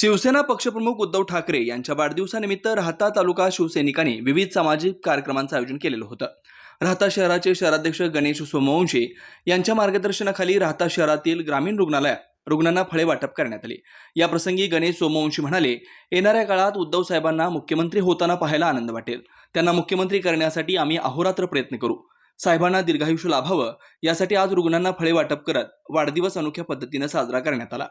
शिवसेना पक्षप्रमुख उद्धव ठाकरे यांच्या वाढदिवसानिमित्त राहता तालुका शिवसैनिकांनी विविध सामाजिक कार्यक्रमांचं आयोजन केलेलं होतं. राहता शहराचे शहराध्यक्ष गणेश सोमवंशी यांच्या मार्गदर्शनाखाली राहता शहरातील ग्रामीण रुग्णालयात रुग्णांना फळे वाटप करण्यात आले. याप्रसंगी गणेश सोमवंशी म्हणाले येणाऱ्या काळात उद्धव साहेबांना मुख्यमंत्री होताना पाहायला आनंद वाटेल. त्यांना मुख्यमंत्री करण्यासाठी आम्ही अहोरात्र प्रयत्न करू. साहेबांना दीर्घायुष्य लाभावं यासाठी आज रुग्णांना फळे वाटप करत वाढदिवस अनोख्या पद्धतीनं साजरा करण्यात आला.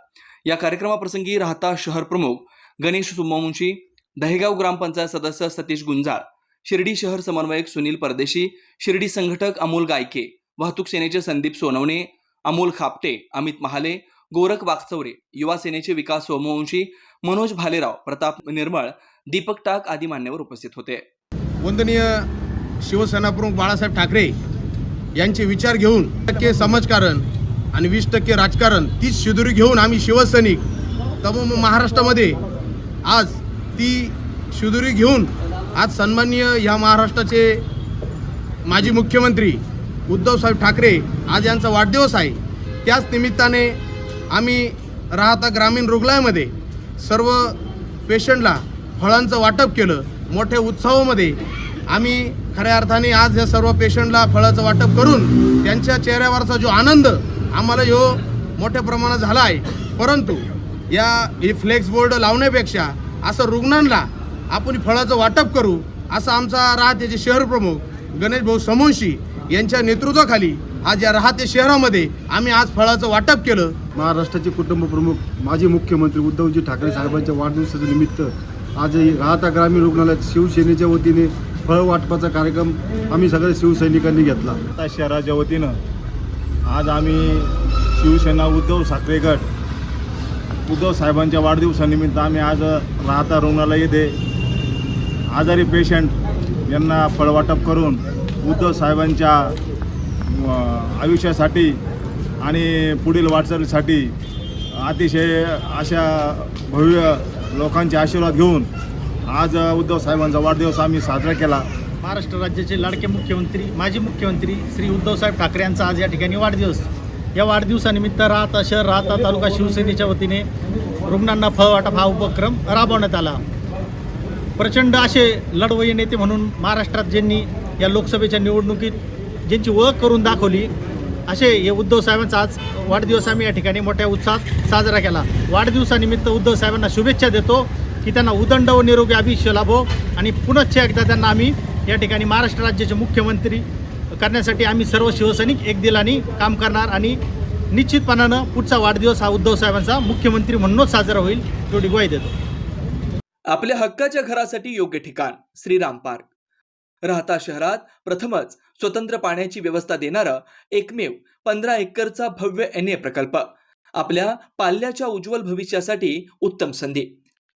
या कार्यक्रमाप्रसंगी राहता शहर प्रमुख गणेश सुमवंशी दहेगाव ग्रामपंचायत सदस्य सतीश गुंजाळ शिर्डी शहर समन्वयक सुनील परदेशी शिर्डी संघटक अमोल गायके वाहतूक सेनेचे संदीप सोनवणे अमोल खापटे अमित महाले गोरख वागचौरे युवा सेनेचे विकास सोमवंशी मनोज भालेराव प्रताप निर्मळ दीपक टाक आदी मान्यवर उपस्थित होते. वंदनीय शिवसेना प्रमुख बाळासाहेब ठाकरे यांचे विचार घेऊन टक्के समाजकारण आणि वीस टक्के राजकारण तीच शिदुरी घेऊन आम्ही शिवसैनिक तमाम महाराष्ट्रामध्ये आज ती शिदुरी घेऊन आज सन्माननीय ह्या महाराष्ट्राचे माजी मुख्यमंत्री उद्धवसाहेब ठाकरे आज यांचा वाढदिवस आहे. त्याच निमित्ताने आम्ही राहता ग्रामीण रुग्णालयामध्ये सर्व पेशंटला फळांचं वाटप केलं. मोठ्या उत्सवामध्ये आम्ही खऱ्या अर्थाने आज या सर्व पेशंटला फळाचं वाटप करून त्यांच्या चेहऱ्यावरचा जो आनंद आम्हाला यो मोठ्या प्रमाणात झाला आहे. परंतु या हे फ्लेक्स बोर्ड लावण्यापेक्षा असं रुग्णांना आपण फळाचं वाटप करू असं आमचा राहतेचे शहर प्रमुख गणेश भाऊ समोंशी यांच्या नेतृत्वाखाली आज या राहते शहरामध्ये आम्ही आज फळाचं वाटप केलं. महाराष्ट्राचे कुटुंब प्रमुख माजी मुख्यमंत्री उद्धवजी ठाकरे साहेबांच्या वाढदिवसाच्या निमित्त आज राहता ग्रामीण रुग्णालयात शिवसेनेच्या वतीने फळ वाटपाचा कार्यक्रम आम्ही सगळ्या शिवसैनिकांनी घेतला. आता शहराच्या वतीनं आज आम्ही शिवसेना उद्धव ठाकरे गट उद्धव साहेबांच्या वाढदिवसानिमित्त आम्ही आज राहता रुग्णालय येथे आजारी पेशंट यांना फळवाटप करून उद्धव साहेबांच्या आयुष्यासाठी आणि पुढील वाटचालीसाठी अतिशय अशा भव्य लोकांचे आशीर्वाद घेऊन आज उद्धव साहेबांचा वाढदिवस आम्ही साजरा केला. महाराष्ट्र राज्याचे लाडके मुख्यमंत्री माजी मुख्यमंत्री श्री उद्धवसाहेब ठाकरे यांचा आज या ठिकाणी वाढदिवस. या वाढदिवसानिमित्त राहता शहर राहता तालुका शिवसेनेच्या वतीने रुग्णांना फळवाटप हा उपक्रम राबवण्यात आला. प्रचंड असे लढवय नेते म्हणून महाराष्ट्रात ज्यांनी या लोकसभेच्या निवडणुकीत ज्यांची ओळख करून दाखवली असे हे उद्धव साहेबांचा आज वाढदिवस आम्ही या ठिकाणी मोठ्या उत्साहात साजरा केला. वाढदिवसानिमित्त उद्धव साहेबांना शुभेच्छा देतो. की त्यांना उदंड व निरोगी आयुष्य लाभो आणि पुनश्च एकदा त्यांना आम्ही या ठिकाणी महाराष्ट्र राज्याचे मुख्यमंत्री करण्यासाठी आम्ही सर्व शिवसैनिक एक दिलाने काम करणार आणि निश्चितपणानं पुढचा वाढदिवस हा उद्धव साहेबांचा मुख्यमंत्री म्हणूनच साजरा होईल तेवढी ग्वाही देतो. आपल्या हक्काच्या घरासाठी योग्य ठिकाण श्रीराम पार्क. राहता शहरात प्रथमच स्वतंत्र पाण्याची व्यवस्था देणारा एकमेव पंधरा एकरचा भव्य एन ए प्रकल्प. आपल्या पाल्याच्या उज्ज्वल भविष्यासाठी उत्तम संधी.